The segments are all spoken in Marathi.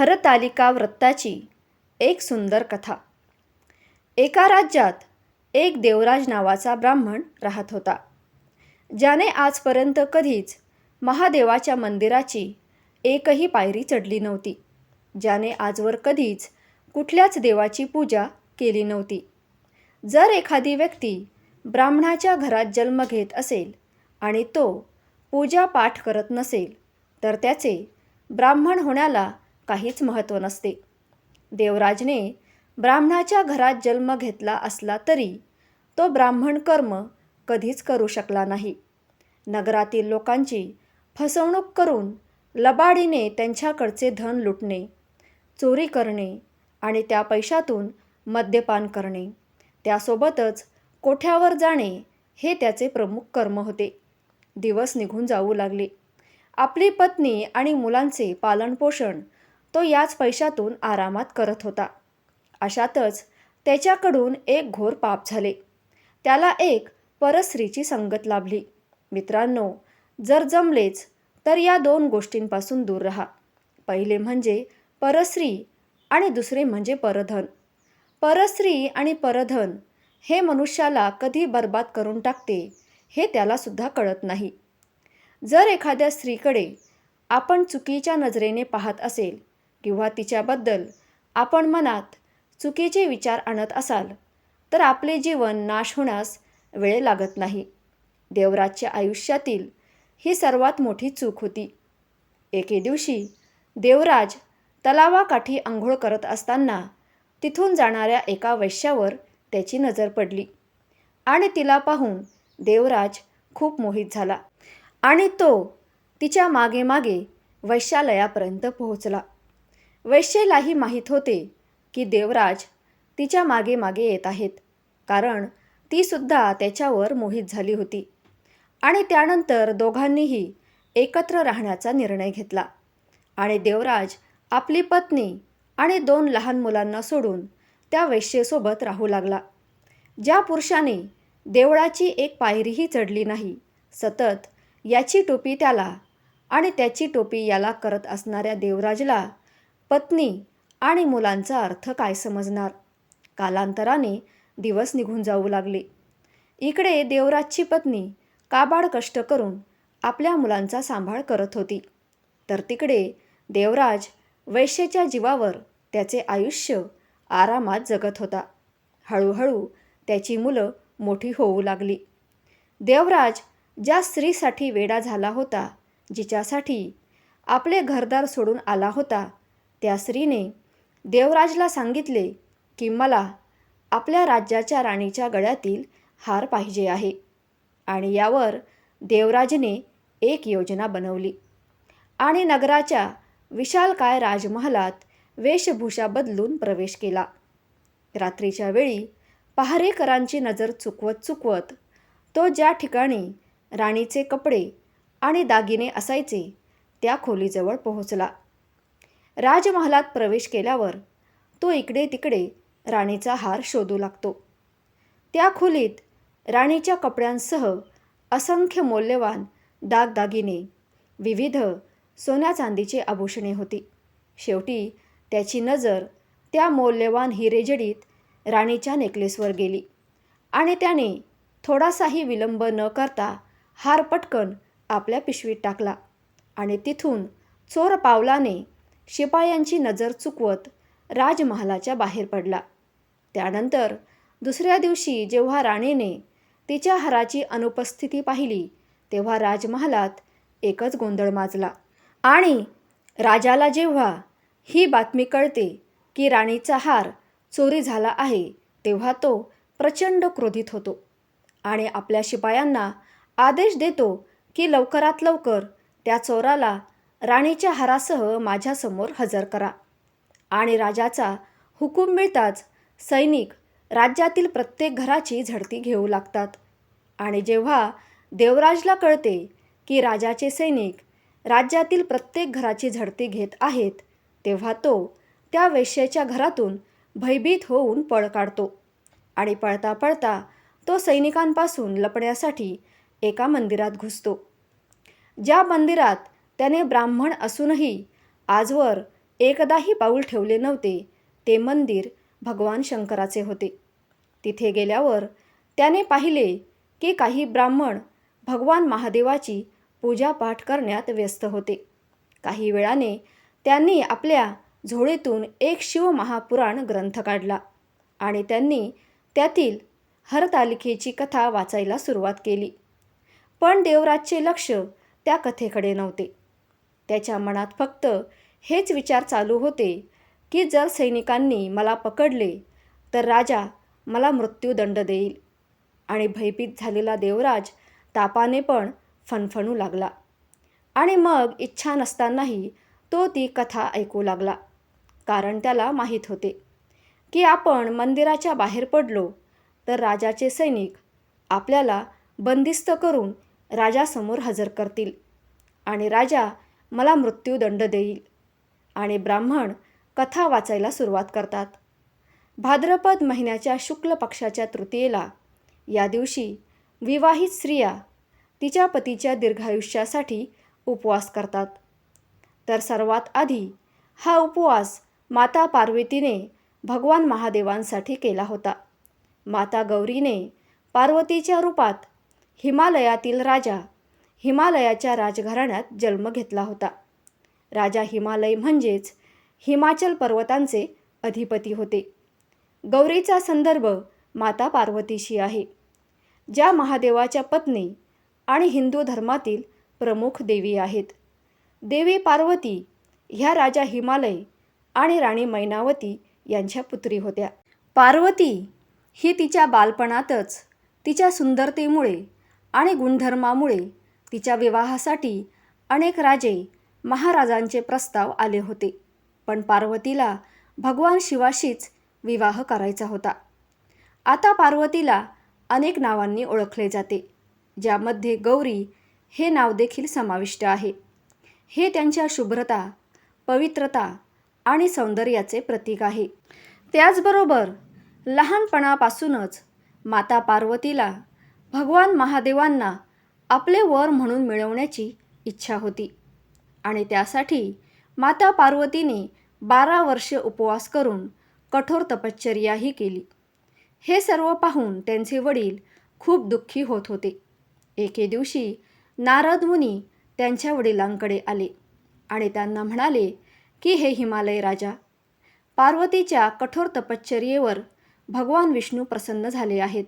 हरतालिका व्रताची एक सुंदर कथा. एका राज्यात एक देवराज नावाचा ब्राह्मण राहत होता. ज्याने आजपर्यंत कधीच महादेवाच्या मंदिराची एकही पायरी चढली नव्हती. ज्याने आजवर कधीच कुठल्याच देवाची पूजा केली नव्हती. जर एखादी व्यक्ती ब्राह्मणाच्या घरात जन्म घेत असेल आणि तो पूजा पाठ करत नसेल तर त्याचे ब्राह्मण होण्याला काहीच महत्त्व नसते. देवराजने ब्राह्मणाच्या घरात जन्म घेतला असला तरी तो ब्राह्मण कर्म कधीच करू शकला नाही. नगरातील लोकांची फसवणूक करून लबाडीने त्यांच्याकडचे धन लुटणे चोरी करणे आणि त्या पैशातून मद्यपान करणे त्यासोबतच कोठ्यावर जाणे हे त्याचे प्रमुख कर्म होते. दिवस निघून जाऊ लागले. आपली पत्नी आणि मुलांचे पालनपोषण तो याच पैशातून आरामात करत होता. अशातच त्याच्याकडून एक घोर पाप झाले. त्याला एक परस्त्रीची संगत लाभली. मित्रांनो जर जमलेच तर या दोन गोष्टींपासून दूर राहा. पहिले म्हणजे परस्त्री आणि दुसरे म्हणजे परधन. परस्त्री आणि परधन हे मनुष्याला कधी बर्बाद करून टाकते हे त्यालासुद्धा कळत नाही. जर एखाद्या स्त्रीकडे आपण चुकीच्या नजरेने पाहत असेल किंवा तिच्याबद्दल आपण मनात चुकीचे विचार आणत असाल तर आपले जीवन नाश होण्यास वेळ लागत नाही. देवराजच्या आयुष्यातील ही सर्वात मोठी चूक होती. एके दिवशी देवराज तलावाकाठी आंघोळ करत असताना तिथून जाणाऱ्या एका वैश्यावर त्याची नजर पडली आणि तिला पाहून देवराज खूप मोहित झाला आणि तो तिच्यामागे मागे वैश्यालयापर्यंत पोहोचला. वैश्येलाही माहीत होते की देवराज तिच्यामागे मागे येत आहेत. कारण तीसुद्धा त्याच्यावर मोहित झाली होती. आणि त्यानंतर दोघांनीही एकत्र राहण्याचा निर्णय घेतला. आणि देवराज आपली पत्नी आणि दोन लहान मुलांना सोडून त्या वैश्येसोबत राहू लागला. ज्या पुरुषाने देवळाची एक पायरीही चढली नाही सतत याची टोपी त्याला आणि त्याची टोपी याला करत असणाऱ्या देवराजला पत्नी आणि मुलांचा अर्थ काय समजणार? कालांतराने दिवस निघून जाऊ लागले. इकडे देवराजची पत्नी काबाड कष्ट करून आपल्या मुलांचा सांभाळ करत होती. तर तिकडे देवराज वैश्येच्या जीवावर त्याचे आयुष्य आरामात जगत होता. हळूहळू त्याची मुलं मोठी होऊ लागली. देवराज ज्या स्त्रीसाठी वेडा झाला होता जिच्यासाठी आपले घरदार सोडून आला होता त्या स्त्रीने देवराजला सांगितले की मला आपल्या राज्याच्या राणीच्या गळ्यातील हार पाहिजे आहे. आणि यावर देवराजने एक योजना बनवली. आणि नगराच्या विशालकाय राजमहालात वेशभूषा बदलून प्रवेश केला. रात्रीच्या वेळी पहारेकरांची नजर चुकवत चुकवत तो ज्या ठिकाणी राणीचे कपडे आणि दागिने असायचे त्या खोलीजवळ पोहोचला. राजमहालात प्रवेश केल्यावर तो इकडे तिकडे राणीचा हार शोधू लागतो. त्या खोलीत राणीच्या कपड्यांसह असंख्य मौल्यवान दागदागिने विविध सोन्या चांदीची आभूषणे होती. शेवटी त्याची नजर त्या मौल्यवान हिरेजडीत राणीच्या नेकलेसवर गेली आणि त्याने थोडासाही विलंब न करता हार पटकन आपल्या पिशवीत टाकला आणि तिथून चोर पावलाने शिपायांची नजर चुकवत राजमहालाच्या बाहेर पडला. त्यानंतर दुसऱ्या दिवशी जेव्हा राणीने तिच्या हाराची अनुपस्थिती पाहिली तेव्हा राजमहालात एकच गोंधळ माजला. आणि राजाला जेव्हा ही बातमी कळते की राणीचा हार चोरी झाला आहे तेव्हा तो प्रचंड क्रोधित होतो आणि आपल्या शिपायांना आदेश देतो की लवकरात लवकर त्या चोराला राणीच्या हारासह माझ्यासमोर हजर करा. आणि राजाचा हुकूम मिळताच सैनिक राज्यातील प्रत्येक घराची झडती घेऊ लागतात. आणि जेव्हा देवराजला कळते की राजाचे सैनिक राज्यातील प्रत्येक घराची झडती घेत आहेत तेव्हा तो त्या वेश्येच्या घरातून भयभीत होऊन पळ काढतो. आणि पळता पळता तो सैनिकांपासून लपण्यासाठी एका मंदिरात घुसतो. ज्या मंदिरात त्याने ब्राह्मण असूनही आजवर एकदाही पाऊल ठेवले नव्हते. ते मंदिर भगवान शंकराचे होते. तिथे गेल्यावर त्याने पाहिले की काही ब्राह्मण भगवान महादेवाची पूजापाठ करण्यात व्यस्त होते. काही वेळाने त्यांनी आपल्या झोळीतून एक शिवमहापुराण ग्रंथ काढला आणि त्यांनी त्यातील हरतालिकेची कथा वाचायला सुरुवात केली. पण देवराजचे लक्ष त्या कथेकडे नव्हते. त्याच्या मनात फक्त हेच विचार चालू होते की जर सैनिकांनी मला पकडले तर राजा मला मृत्यूदंड देईल. आणि भयभीत झालेला देवराज तापाने पण फणफणू लागला. आणि मग इच्छा नसतानाही तो ती कथा ऐकू लागला कारण त्याला माहीत होते की आपण मंदिराच्या बाहेर पडलो तर राजाचे सैनिक आपल्याला बंदिस्त करून राजासमोर हजर करतील. आणि राजा मला मृत्यूदंड देईल. आणि ब्राह्मण कथा वाचायला सुरुवात करतात. भाद्रपद महिन्याच्या शुक्ल पक्षाच्या तृतीयेला या दिवशी विवाहित स्त्रिया तिच्या पतीच्या दीर्घायुष्यासाठी उपवास करतात. तर सर्वात आधी हा उपवास माता पार्वतीने भगवान महादेवांसाठी केला होता. माता गौरीने पार्वतीच्या रूपात हिमालयातील राजा हिमालयाच्या राजघराण्यात जन्म घेतला होता. राजा हिमालय म्हणजेच हिमाचल पर्वतांचे अधिपती होते. गौरीचा संदर्भ माता पार्वतीशी आहे. ज्या महादेवाच्या पत्नी आणि हिंदू धर्मातील प्रमुख देवी आहेत. देवी पार्वती ह्या राजा हिमालय आणि राणी मैनावती यांच्या पुत्री होत्या. पार्वती ही तिच्या बालपणातच तिच्या सुंदरतेमुळे आणि गुणधर्मामुळे तिच्या विवाहासाठी अनेक राजे महाराजांचे प्रस्ताव आले होते. पण पार्वतीला भगवान शिवाशीच विवाह करायचा होता. आता पार्वतीला अनेक नावांनी ओळखले जाते. ज्यामध्ये गौरी हे नाव देखील समाविष्ट आहे. हे त्यांच्या शुभ्रता पवित्रता आणि सौंदर्याचे प्रतीक आहे. त्याचबरोबर लहानपणापासूनच माता पार्वतीला भगवान महादेवांना आपले वर म्हणून मिळवण्याची इच्छा होती. आणि त्यासाठी माता पार्वतीने बारा वर्षे उपवास करून कठोर तपश्चर्याही केली. हे सर्व पाहून त्यांचे वडील खूप दुःखी होत होते. एके दिवशी नारद मुनी त्यांच्या वडिलांकडे आले आणि त्यांना म्हणाले की हे हिमालय राजा पार्वतीच्या कठोर तपश्चर्येवर भगवान विष्णू प्रसन्न झाले आहेत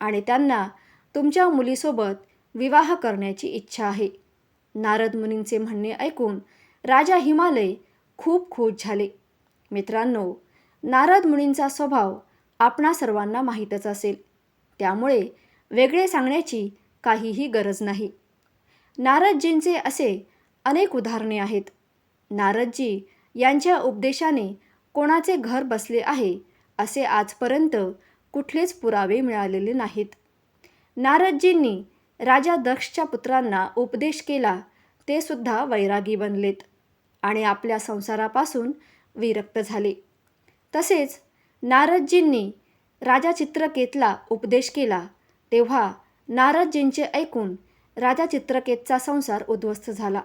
आणि त्यांना तुमच्या मुलीसोबत विवाह करण्याची इच्छा आहे. नारद मुनींचे म्हणणे ऐकून राजा हिमालय खूप खुश झाले. मित्रांनो नारद मुनींचा स्वभाव आपणा सर्वांना माहीतच असेल. त्यामुळे वेगळे सांगण्याची काहीही गरज नाही. नारदजींचे असे अनेक उदाहरणे आहेत. नारदजी यांच्या उपदेशाने कोणाचे घर बसले आहे असे आजपर्यंत कुठलेच पुरावे मिळालेले नाहीत. नारदजींनी राजा दक्षच्या पुत्रांना उपदेश केला ते सुद्धा वैरागी बनलेत आणि आपल्या संसारापासून विरक्त झाले. तसेच नारदजींनी राजा चित्रकेतला उपदेश केला तेव्हा नारदजींचे ऐकून राजा चित्रकेतचा संसार उद्ध्वस्त झाला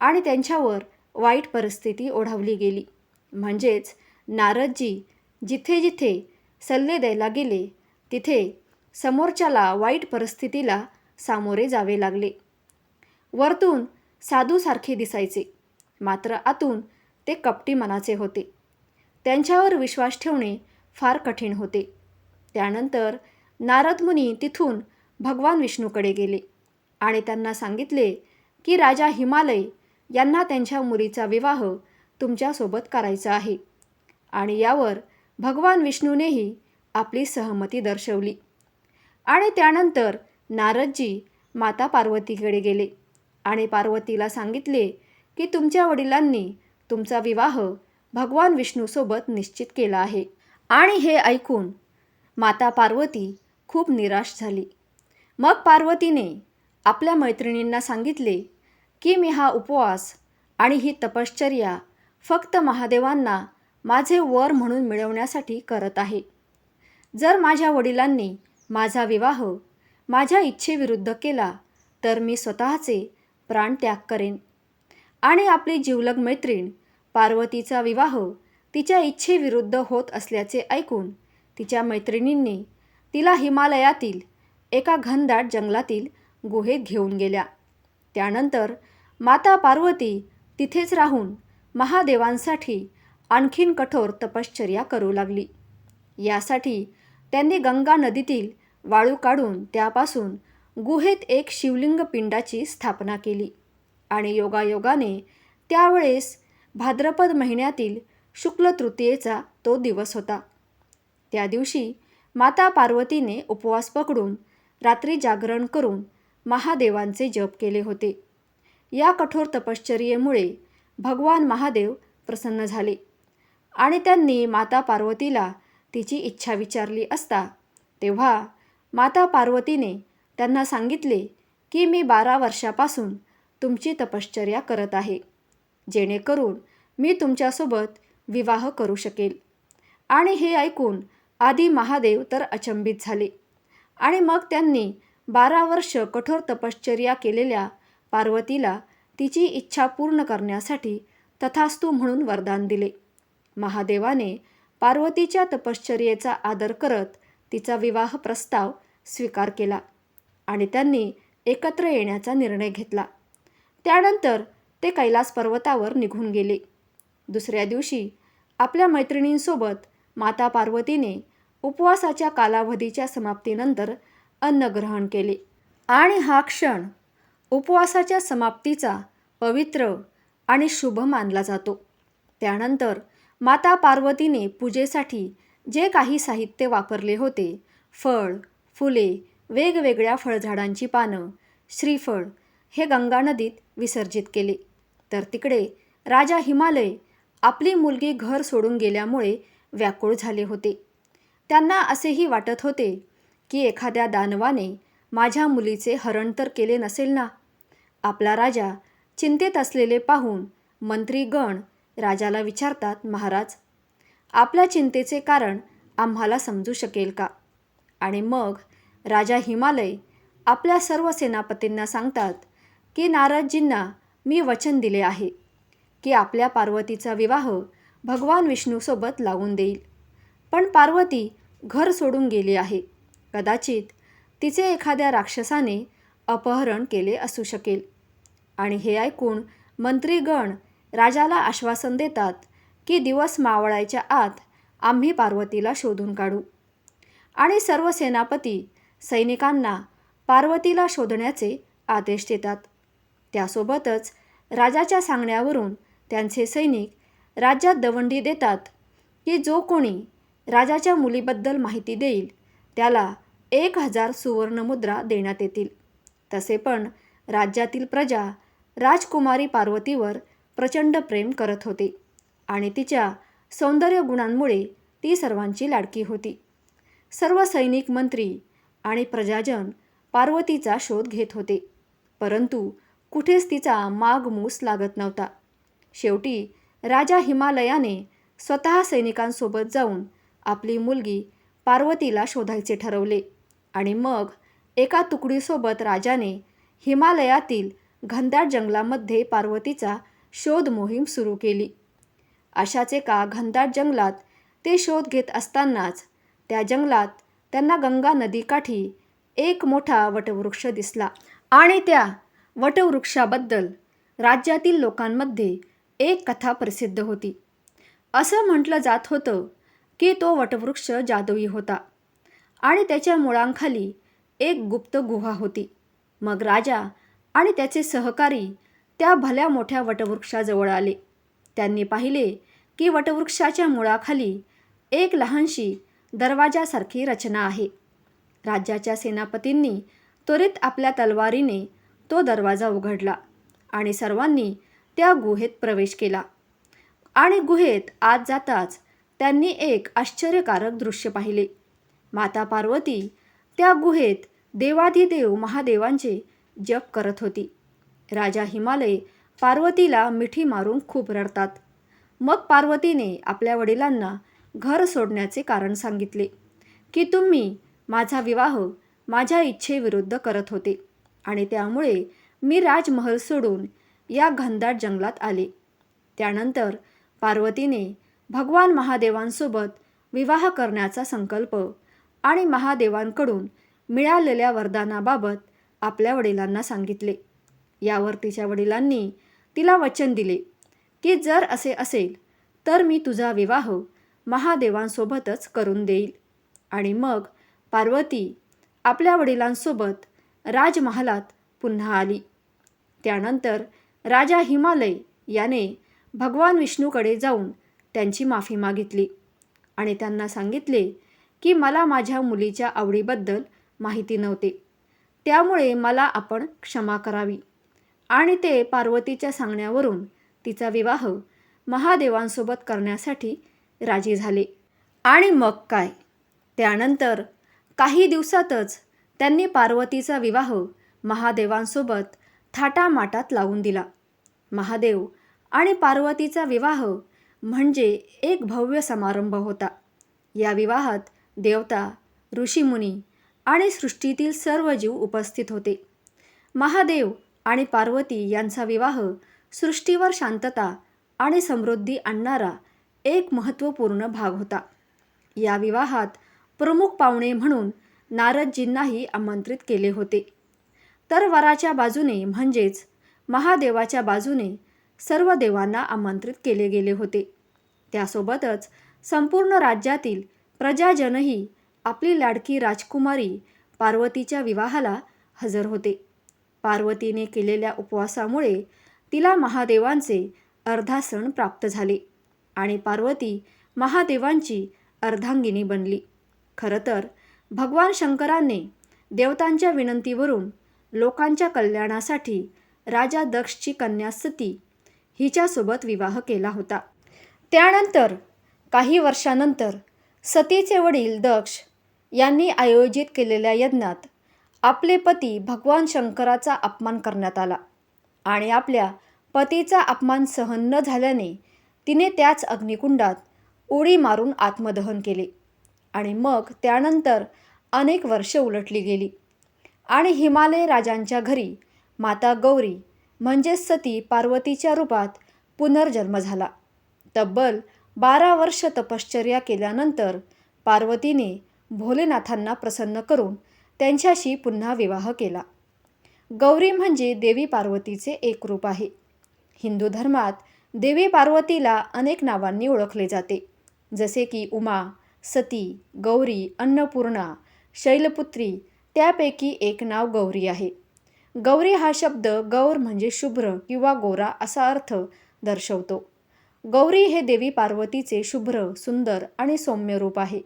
आणि त्यांच्यावर वाईट परिस्थिती ओढावली गेली. म्हणजेच नारदजी जिथे जिथे सल्ले द्यायला गेले तिथे समोरच्याला वाईट परिस्थितीला सामोरे जावे लागले. वरतून साधूसारखे दिसायचे. मात्र आतून ते कपटी मनाचे होते. त्यांच्यावर विश्वास ठेवणे फार कठीण होते. त्यानंतर नारद मुनी तिथून भगवान विष्णूकडे गेले आणि त्यांना सांगितले की राजा हिमालय यांना त्यांच्या मुलीचा विवाह तुमच्यासोबत करायचा आहे. आणि यावर भगवान विष्णूनेही आपली सहमती दर्शवली. आणि त्यानंतर नारदजी माता पार्वतीकडे गेले आणि पार्वतीला सांगितले की तुमच्या वडिलांनी तुमचा विवाह भगवान विष्णूसोबत निश्चित केला आहे. आणि हे ऐकून माता पार्वती खूप निराश झाली. मग पार्वतीने आपल्या मैत्रिणींना सांगितले की मी हा उपवास आणि ही तपश्चर्या फक्त महादेवांना माझे वर म्हणून मिळवण्यासाठी करत आहे. जर माझ्या वडिलांनी माझा विवाह माझ्या इच्छेविरुद्ध केला तर मी स्वतःचे प्राण त्याग करेन. आणि आपली जीवलग मैत्रीण पार्वतीचा विवाह तिच्या इच्छेविरुद्ध होत असल्याचे ऐकून तिच्या मैत्रिणींनी तिला हिमालयातील एका घनदाट जंगलातील गुहेत घेऊन गेल्या. त्यानंतर माता पार्वती तिथेच राहून महादेवांसाठी आणखीन कठोर तपश्चर्या करू लागली. यासाठी त्यांनी गंगा नदीतील वाळू काढून त्यापासून गुहेत एक शिवलिंग पिंडाची स्थापना केली. आणि योगायोगाने त्यावेळेस भाद्रपद महिन्यातील शुक्ल तृतीयेचा तो दिवस होता. त्या दिवशी माता पार्वतीने उपवास पकडून रात्री जागरण करून महादेवांचे जप केले होते. या कठोर तपश्चर्येमुळे भगवान महादेव प्रसन्न झाले आणि त्यांनी माता पार्वतीला तिची इच्छा विचारली असता तेव्हा माता पार्वतीने त्यांना सांगितले की मी बारा वर्षापासून तुमची तपश्चर्या करत आहे. जेणेकरून मी तुमच्यासोबत विवाह करू शकेल. आणि हे ऐकून आधी महादेव तर अचंबित झाले. आणि मग त्यांनी बारा वर्ष कठोर तपश्चर्या केलेल्या पार्वतीला तिची इच्छा पूर्ण करण्यासाठी तथास्तू म्हणून वरदान दिले. महादेवाने पार्वतीच्या तपश्चर्येचा आदर करत तिचा विवाह प्रस्ताव स्वीकार केला आणि त्यांनी एकत्र येण्याचा निर्णय घेतला. त्यानंतर ते कैलास पर्वतावर निघून गेले. दुसऱ्या दिवशी आपल्या मैत्रिणींसोबत माता पार्वतीने उपवासाच्या कालावधीच्या समाप्तीनंतर अन्नग्रहण केले. आणि हा क्षण उपवासाच्या समाप्तीचा पवित्र आणि शुभ मानला जातो. त्यानंतर माता पार्वतीने पूजेसाठी जे काही साहित्य वापरले होते फळ फुले वेगवेगळ्या फळझाडांची पानं श्रीफळ हे गंगा नदीत विसर्जित केले. तर तिकडे राजा हिमालय आपली मुलगी घर सोडून गेल्यामुळे व्याकुळ झाले होते. त्यांना असेही वाटत होते की एखाद्या दानवाने माझ्या मुलीचे हरण तर केले नसेल ना? आपला राजा चिंतेत असलेले पाहून मंत्रीगण राजाला विचारतात महाराज आपल्या चिंतेचे कारण आम्हाला समजू शकेल का? आणि मग राजा हिमालय आपल्या सर्व सेनापतींना सांगतात की नारदजींना मी वचन दिले आहे की आपल्या पार्वतीचा विवाह भगवान विष्णूसोबत लावून देईल. पण पार्वती घर सोडून गेली आहे. कदाचित तिचे एखाद्या राक्षसाने अपहरण केले असू शकेल. आणि हे ऐकून मंत्रीगण राजाला आश्वासन देतात की दिवस मावळायच्या आत आम्ही पार्वतीला शोधून काढू. आणि सर्व सेनापती सैनिकांना पार्वतीला शोधण्याचे आदेश देतात. त्यासोबतच राजाच्या सांगण्यावरून त्यांचे सैनिक राज्यात दवंडी देतात की जो कोणी राजाच्या मुलीबद्दल माहिती देईल त्याला एक हजार सुवर्णमुद्रा देण्यात येतील. तसे पण राज्यातील प्रजा राजकुमारी पार्वतीवर प्रचंड प्रेम करत होते. आणि तिच्या सौंदर्य गुणांमुळे ती सर्वांची लाडकी होती. सर्व सैनिक मंत्री आणि प्रजाजन पार्वतीचा शोध घेत होते. परंतु कुठेच तिचा मागमूस लागत नव्हता. शेवटी राजा हिमालयाने स्वतः सैनिकांसोबत जाऊन आपली मुलगी पार्वतीला शोधायचे ठरवले आणि मग एका तुकडीसोबत राजाने हिमालयातील घनदाट जंगलामध्ये पार्वतीचा शोध मोहीम सुरू केली. अशाच एका घनदाट जंगलात ते शोध घेत असतानाच त्या जंगलात त्यांना गंगा नदीकाठी एक मोठा वटवृक्ष दिसला. आणि त्या वटवृक्षाबद्दल राज्यातील लोकांमध्ये एक कथा प्रसिद्ध होती. असं म्हटलं जात होतं की तो वटवृक्ष जादुई होता आणि त्याच्या मुळांखाली एक गुप्त गुहा होती. मग राजा आणि त्याचे सहकारी त्या भल्या मोठ्या वटवृक्षाजवळ आले. त्यांनी पाहिले की वटवृक्षाच्या मुळाखाली एक लहानशी दरवाजासारखी रचना आहे. राज्याच्या सेनापतींनी त्वरित आपल्या तलवारीने तो दरवाजा उघडला आणि सर्वांनी त्या गुहेत प्रवेश केला. आणि गुहेत आत जाताच त्यांनी एक आश्चर्यकारक दृश्य पाहिले. माता पार्वती त्या गुहेत देवाधिदेव महादेवांचे जप करत होती. राजा हिमालय पार्वतीला मिठी मारून खूप रडतात. मग पार्वतीने आपल्या वडिलांना घर सोडण्याचे कारण सांगितले की तुम्ही माझा विवाह माझ्या इच्छेविरुद्ध करत होते आणि त्यामुळे मी राजमहल सोडून या घनदाट जंगलात आले. त्यानंतर पार्वतीने भगवान महादेवांसोबत विवाह करण्याचा संकल्प आणि महादेवांकडून मिळालेल्या वरदानाबाबत आपल्या वडिलांना सांगितले. यावर तिच्या वडिलांनी तिला वचन दिले. की जर असे असेल तर मी तुझा विवाह महादेवांसोबतच करून देईल. आणि मग पार्वती आपल्या वडिलांसोबत राजमहालात पुन्हा आली. त्यानंतर राजा हिमालय याने भगवान विष्णूकडे जाऊन त्यांची माफी मागितली आणि त्यांना सांगितले की मला माझ्या मुलीच्या आवडीबद्दल माहिती नव्हते. त्यामुळे मला आपण क्षमा करावी. आणि ते पार्वतीच्या सांगण्यावरून तिचा विवाह महादेवांसोबत करण्यासाठी राजी झाले. आणि मग काय? त्यानंतर काही दिवसातच त्यांनी पार्वतीचा विवाह महादेवांसोबत थाटामाटात लावून दिला. महादेव आणि पार्वतीचा विवाह म्हणजे एक भव्य समारंभ होता. या विवाहात देवता ऋषीमुनी आणि सृष्टीतील सर्व जीव उपस्थित होते. महादेव आणि पार्वती यांचा विवाह सृष्टीवर शांतता आणि समृद्धी आणणारा एक महत्त्वपूर्ण भाग होता. या विवाहात प्रमुख पाहुणे म्हणून नारदजींनाही आमंत्रित केले होते. तर वराच्या बाजूने म्हणजेच महादेवाच्या बाजूने सर्व देवांना आमंत्रित केले गेले होते. त्यासोबतच संपूर्ण राज्यातील प्रजाजनही आपली लाडकी राजकुमारी पार्वतीच्या विवाहाला हजर होते. पार्वतीने केलेल्या उपवासामुळे तिला महादेवांचे अर्धासन प्राप्त झाले आणि पार्वती महादेवांची अर्धांगिनी बनली. खरं तर भगवान शंकराने देवतांच्या विनंतीवरून लोकांच्या कल्याणासाठी राजा दक्षची कन्या सती हिच्यासोबत विवाह केला होता. त्यानंतर काही वर्षानंतर सतीचे वडील दक्ष यांनी आयोजित केलेल्या यज्ञात आपले पती भगवान शंकराचा अपमान करण्यात आला आणि आपल्या पतीचा अपमान सहन न झाल्याने तिने त्याच अग्निकुंडात उडी मारून आत्मदहन केले आणि मग त्यानंतर अनेक वर्षे उलटली गेली. आणि हिमालय राजांच्या घरी माता गौरी म्हणजेच सती पार्वतीच्या रूपात पुनर्जन्म झाला. तब्बल बारा वर्ष तपश्चर्या केल्यानंतर पार्वतीने भोलेनाथांना प्रसन्न करून त्यांच्याशी पुन्हा विवाह केला. गौरी म्हणजे देवी पार्वतीचे एक रूप आहे. हिंदू धर्मात देवी पार्वतीला अनेक नावांनी ओळखले जाते. जसे की उमा सती गौरी अन्नपूर्णा शैलपुत्री त्यापैकी एक नाव गौरी आहे. गौरी हा शब्द गौर म्हणजे शुभ्र किंवा गोरा असा अर्थ दर्शवतो. गौरी हे देवी पार्वतीचे शुभ्र सुंदर आणि सौम्य रूप आहे.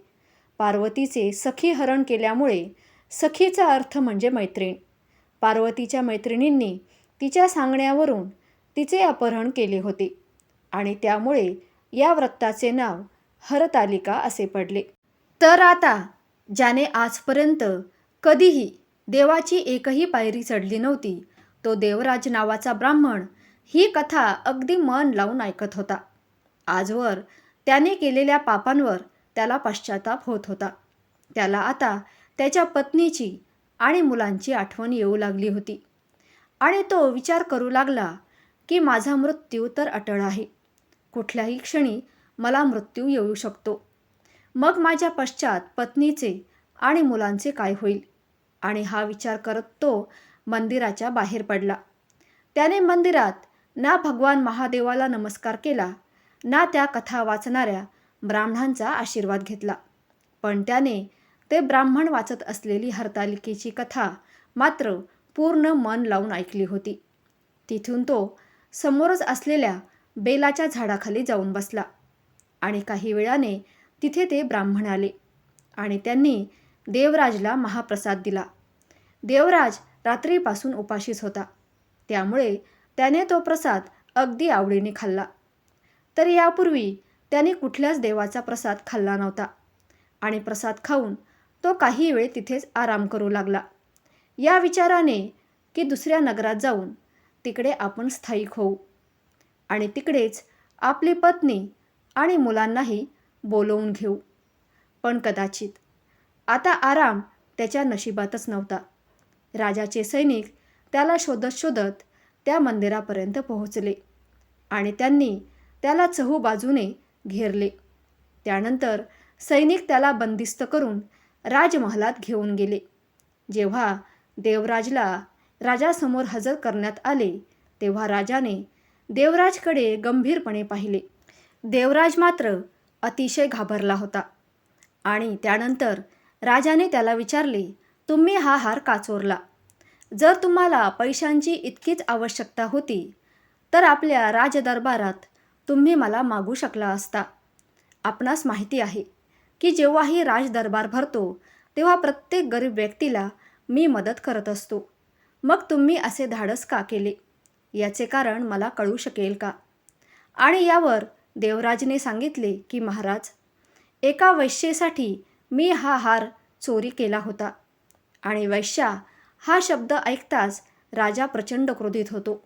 पार्वतीचे सखी हरण केल्यामुळे सखीचा अर्थ म्हणजे मैत्रीण. पार्वतीच्या मैत्रिणींनी तिच्या सांगण्यावरून तिचे अपहरण केले होते आणि त्यामुळे या व्रताचे नाव हरतालिका असे पडले. तर आता ज्याने आजपर्यंत कधीही देवाची एकही पायरी चढली नव्हती तो देवराज नावाचा ब्राह्मण ही कथा अगदी मन लावून ऐकत होता. आजवर त्याने केलेल्या पापांवर त्याला पश्चाताप होत होता. त्याला आता त्याच्या पत्नीची आणि मुलांची आठवण येऊ लागली होती. आणि तो विचार करू लागला की माझा मृत्यू तर अटळ आहे. कुठल्याही क्षणी मला मृत्यू येऊ शकतो. मग माझ्या पश्चात पत्नीचे आणि मुलांचे काय होईल? आणि हा विचार करत तो मंदिराच्या बाहेर पडला. त्याने मंदिरात ना भगवान महादेवाला नमस्कार केला ना त्या कथा वाचणाऱ्या ब्राह्मणांचा आशीर्वाद घेतला. पण त्याने ते ब्राह्मण वाचत असलेली हरतालिकेची कथा मात्र पूर्ण मन लावून ऐकली होती. तिथून तो समोरच असलेल्या बेलाच्या झाडाखाली जाऊन बसला आणि काही वेळाने तिथे ते ब्राह्मण आले आणि त्यांनी देवराजला महाप्रसाद दिला. देवराज रात्रीपासून उपाशीच होता. त्यामुळे त्याने तो प्रसाद अगदी आवडीने खाल्ला. तर यापूर्वी त्याने कुठल्याच देवाचा प्रसाद खाल्ला नव्हता आणि प्रसाद खाऊन तो काही वेळ तिथेच आराम करू लागला. या विचाराने की दुसऱ्या नगरात जाऊन तिकडे आपण स्थायिक होऊ. आणि तिकडेच आपली पत्नी आणि मुलांनाही बोलवून घेऊ. पण कदाचित आता आराम त्याच्या नशिबातच नव्हता. राजाचे सैनिक त्याला शोधत शोधत त्या मंदिरापर्यंत पोहोचले आणि त्यांनी त्याला चहू बाजूने घेरले. त्यानंतर सैनिक त्याला बंदिस्त करून राजमहालात घेऊन गेले. जेव्हा देवराजला राजासमोर हजर करण्यात आले तेव्हा राजाने देवराजकडे गंभीरपणे पाहिले. देवराज मात्र अतिशय घाबरला होता आणि त्यानंतर राजाने त्याला विचारले तुम्ही हा हार का चोरला? जर तुम्हाला पैशांची इतकीच आवश्यकता होती तर आपल्या राजदरबारात तुम्ही मला मागू शकला असता. आपणास माहिती आहे की जेव्हाही राजदरबार भरतो तेव्हा प्रत्येक गरीब व्यक्तीला मी मदत करत असतो. मग तुम्ही असे धाडस का केले? याचे कारण मला कळू शकेल का? आणि यावर देवराजने सांगितले की महाराज एका वैश्येसाठी मी हा हार चोरी केला होता आणि वैश्या हा शब्द ऐकताच राजा प्रचंड क्रोधित होतो.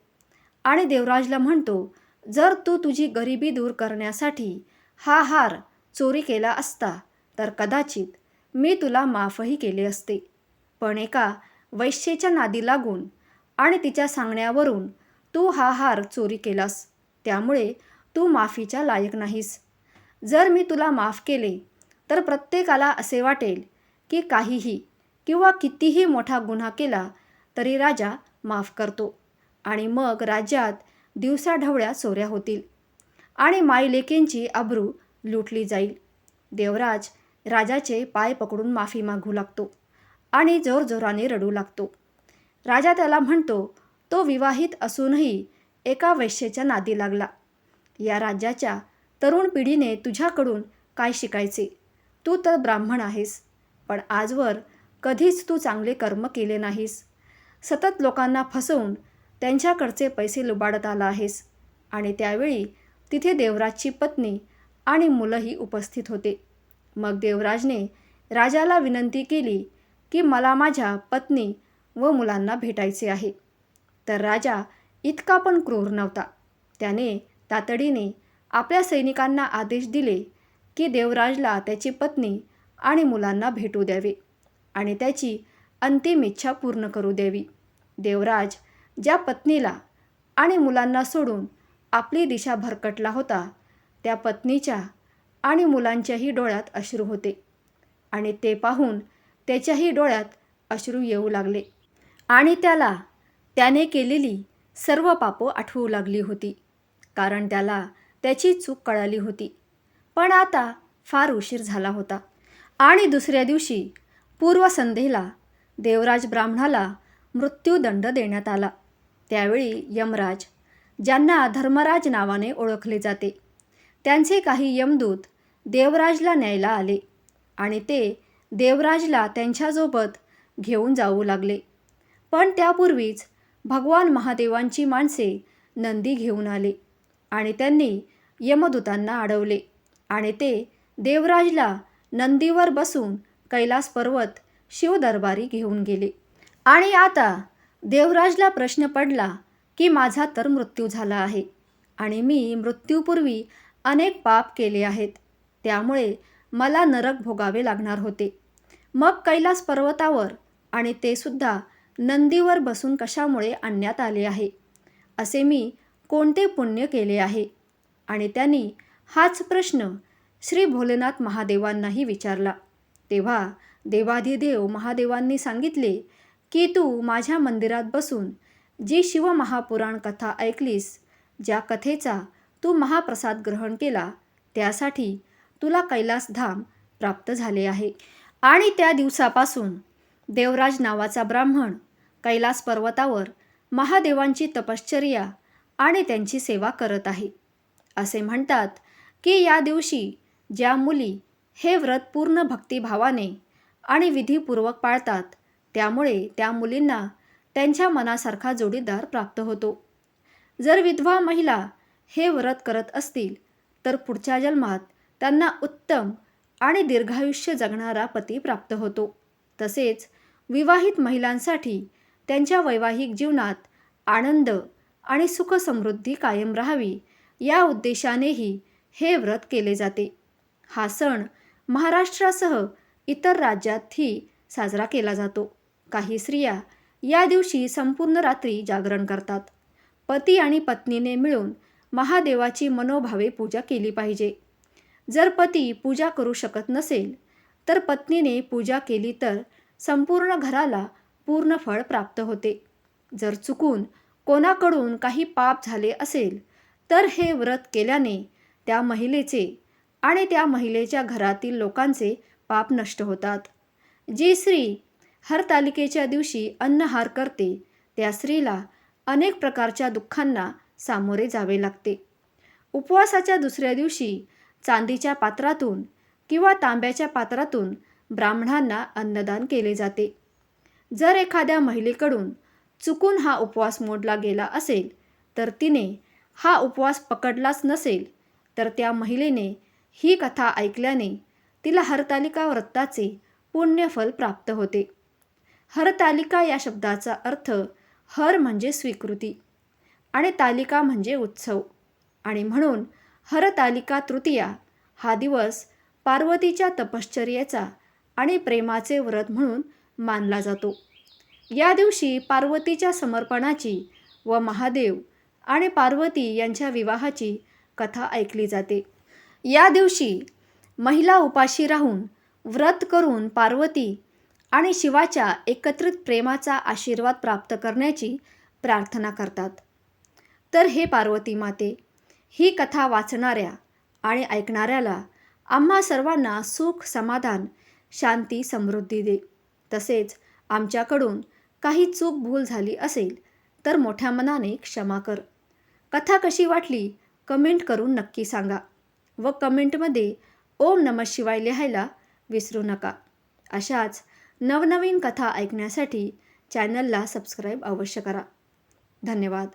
आणि देवराजला म्हणतो जर तू तुझी गरिबी दूर करण्यासाठी हा हार चोरी केला असता तर कदाचित मी तुला माफही केले असते. पण एका वैश्येच्या नादी लागून आणि तिच्या सांगण्यावरून तू हा हार चोरी केलास. त्यामुळे तू माफीच्या लायक नाहीस. जर मी तुला माफ केले तर प्रत्येकाला असे वाटेल की काहीही किंवा कितीही मोठा गुन्हा केला तरी राजा माफ करतो आणि मग राज्यात दिवसाढवळ्या चोऱ्या होतील आणि मायलेकींची अब्रू लुटली जाईल. देवराज राजाचे पाय पकडून माफी मागू लागतो आणि जोरजोराने रडू लागतो. राजा त्याला म्हणतो तो विवाहित असूनही एका वैश्येच्या नादी लागला. या राज्याच्या तरुण पिढीने तुझ्याकडून काय शिकायचे? तू तर ब्राह्मण आहेस पण आजवर कधीच तू चांगले कर्म केले नाहीस. सतत लोकांना फसवून त्यांच्याकडचे पैसे लुबाडत आला आहेस आणि त्यावेळी तिथे देवराजची पत्नी आणि मुलंही उपस्थित होते. मग देवराजने राजाला विनंती केली की मला माझ्या पत्नी व मुलांना भेटायचे आहे. तर राजा इतका पण क्रूर नव्हता. त्याने तातडीने आपल्या सैनिकांना आदेश दिले की देवराजला त्याची पत्नी आणि मुलांना भेटू द्यावे आणि त्याची अंतिम इच्छा पूर्ण करू द्यावी. देवराज ज्या पत्नीला आणि मुलांना सोडून आपली दिशा भरकटला होता त्या पत्नीच्या आणि मुलांच्याही डोळ्यात अश्रू होते. आणि ते पाहून त्याच्याही डोळ्यात अश्रू येऊ लागले. आणि त्याला त्याने केलेली सर्व पापं आठवू लागली होती. कारण त्याला त्याची चूक कळाली होती. पण आता फार उशीर झाला होता. आणि दुसऱ्या दिवशी पूर्वसंध्येला देवराज ब्राह्मणाला मृत्यूदंड देण्यात आला. त्यावेळी यमराज ज्यांना धर्मराज नावाने ओळखले जाते त्यांचे काही यमदूत देवराजला न्यायला आले आणि ते देवराजला त्यांच्यासोबत घेऊन जाऊ लागले. पण त्यापूर्वीच भगवान महादेवांची माणसे नंदी घेऊन आले आणि त्यांनी यमदूतांना अडवले आणि ते देवराजला नंदीवर बसून कैलास पर्वत शिवदरबारी घेऊन गेले. आणि आता देवराजला प्रश्न पडला की माझा तर मृत्यू झाला आहे आणि मी मृत्यूपूर्वी अनेक पाप केले आहेत. त्यामुळे मला नरक भोगावे लागणार होते. मग कैलास पर्वतावर आणि ते सुद्धा नंदीवर बसून कशामुळे आणण्यात आले आहे? असे मी कोणते पुण्य केले आहे? आणि त्यांनी हाच प्रश्न श्री भोलेनाथ महादेवांनाही विचारला. तेव्हा देवाधिदेव महादेवांनी सांगितले की तू माझ्या मंदिरात बसून जी शिवमहापुराण कथा ऐकलीस ज्या कथेचा तू महाप्रसाद ग्रहण केला त्यासाठी तुला कैलासधाम प्राप्त झाले आहे. आणि त्या दिवसापासून देवराज नावाचा ब्राह्मण कैलास पर्वतावर महादेवांची तपश्चर्या आणि त्यांची सेवा करत आहे. असे म्हणतात की या दिवशी ज्या मुली हे व्रत पूर्ण भक्तिभावाने आणि विधीपूर्वक पाळतात त्यामुळे त्या मुलींना त्यांच्या मनासारखा जोडीदार प्राप्त होतो. जर विधवा महिला हे व्रत करत असतील तर पुढच्या जन्मात त्यांना उत्तम आणि दीर्घायुष्य जगणारा पती प्राप्त होतो. तसेच विवाहित महिलांसाठी त्यांच्या वैवाहिक जीवनात आनंद आणि सुखसमृद्धी कायम राहावी या उद्देशानेही हे व्रत केले जाते. हा सण महाराष्ट्रासह इतर राज्यातही साजरा केला जातो. काही स्त्रिया या दिवशी संपूर्ण रात्री जागरण करतात. पती आणि पत्नीने मिळून महादेवाची मनोभावे पूजा केली पाहिजे. जर पती पूजा करू शकत नसेल तर पत्नीने पूजा केली तर संपूर्ण घराला पूर्ण फळ प्राप्त होते. जर चुकून कोणाकडून काही पाप झाले असेल तर हे व्रत केल्याने त्या महिलेचे आणि त्या महिलेच्या घरातील लोकांचे पाप नष्ट होतात. जी स्त्री हरतालिकेच्या दिवशी अन्नहार करते त्या स्त्रीला अनेक प्रकारच्या दुःखांना सामोरे जावे लागते. उपवासाच्या दुसऱ्या दिवशी चांदीच्या पात्रातून किंवा तांब्याच्या पात्रातून ब्राह्मणांना अन्नदान केले जाते. जर एखाद्या महिलेकडून चुकून हा उपवास मोडला गेला असेल तर तिने हा उपवास पकडलाच नसेल तर त्या महिलेने ही कथा ऐकल्याने तिला हरतालिका व्रताचे पुण्यफल प्राप्त होते. हरतालिका या शब्दाचा अर्थ हर म्हणजे स्वीकृती. आणि तालिका म्हणजे उत्सव. आणि म्हणून हरतालिका तृतीया हा दिवस पार्वतीच्या तपश्चर्येचा आणि प्रेमाचे व्रत म्हणून मानला जातो. या दिवशी पार्वतीच्या समर्पणाची व महादेव आणि पार्वती यांच्या विवाहाची कथा ऐकली जाते. या दिवशी महिला उपाशी राहून व्रत करून पार्वती आणि शिवाच्या एकत्रित प्रेमाचा आशीर्वाद प्राप्त करण्याची प्रार्थना करतात. तर हे पार्वती माते ही कथा वाचणाऱ्या आणि ऐकणाऱ्याला आम्हा सर्वांना सुख समाधान शांती समृद्धी दे. तसेच आमच्याकडून काही चूक भूल झाली असेल तर मोठ्या मनाने क्षमा कर. कथा कशी वाटली कमेंट करून नक्की सांगा व कमेंटमध्ये ओम नम शिवाय लिहायला विसरू नका. अशाच नवनवीन कथा ऐकण्यासाठी चॅनलला सबस्क्राईब अवश्य करा. धन्यवाद.